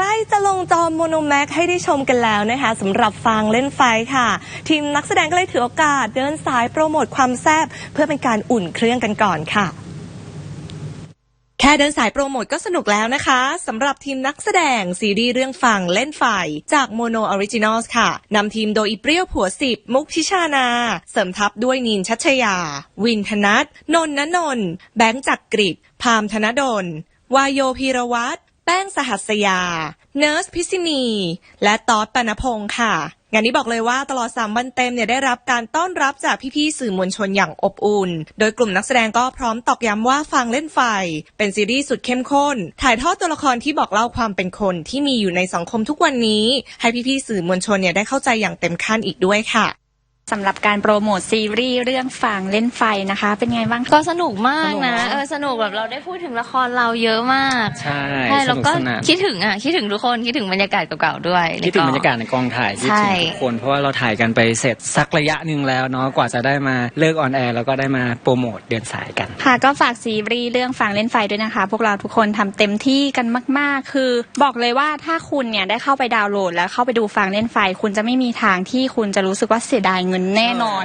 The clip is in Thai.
ใกล้จะลงจอโมโนแม็กให้ได้ชมกันแล้วนะคะสำหรับฟังเล่นไฟค่ะ ทีมนักแสดงก็เลยถือโอกาสเดินสายโปรโมทความแซ่บเพื่อเป็นการอุ่นเครื่องกันก่อนค่ะแค่เดินสายโปรโมทก็สนุกแล้วนะคะสำหรับทีมนักแสดงซีรีส์เรื่องฟังเล่นไฟจากโมโนออริจินอลค่ะนำทีมโดยอีเปรี้ยวผัวสิบ มุกทิชานา เสริมทัพด้วยนีนชัชยา วินธนัทนนนนนท์แบงค์จักกริดพามธนดล วายโยพีรวัตร แป้งสหัสยา เนิร์สพิษินี และตอดปนพงค์ค่ะ งานนี้บอกเลยว่าตลอด 3 วันเต็มเนี่ยได้รับการต้อนรับจากพี่ๆสื่อมวลชนอย่างอบอุ่น โดยกลุ่มนักแสดงก็พร้อมตอกย้ำว่าฟังเล่นไฟ เป็นซีรีส์สุดเข้มข้น ถ่ายทอดตัวละครที่บอกเล่าความเป็นคนที่มีอยู่ในสังคมทุกวันนี้ ให้พี่ๆสื่อมวลชนเนี่ยได้เข้าใจอย่างเต็มขั้นอีกด้วยค่ะ สำหรับการโปรโมทซีรีส์เรื่องฝังเล่นไฟนะคะ เป็นไงบ้างคะก็สนุกมากนะสนุกเนอะเออสนุกแบบเราได้พูดถึงละครเราเยอะมาก ใช่ใช่สแล้วนุกก็สนาน คิดถึงอะคิดถึงทุกคนคิดถึงบรรยากาศเก่าๆด้วยคิดถึงในบรรยากาศในกองถ่ายคิดถึงใช่ทุกคน เพราะว่าเราถ่ายกันไปเสร็จสักระยะหนึ่งแล้วเนาะกว่าจะได้มาเลิกออนแอร์แล้วก็ได้มาโปรโมทเดินสายกัน ค่ะก็ฝากซีรีส์เรื่องฝังเล่นไฟด้วยนะคะ พวกเราทุกคนทำเต็มที่กันมาก ๆ คือ บอกเลยว่าถ้าคุณเนี่ยได้เข้าไปดาวน์โหลด แล้วเข้าไปดูฝังเล่นไฟ คุณจะไม่มีทางที่คุณจะรู้สึกว่าเสียดายเงินแน่นอน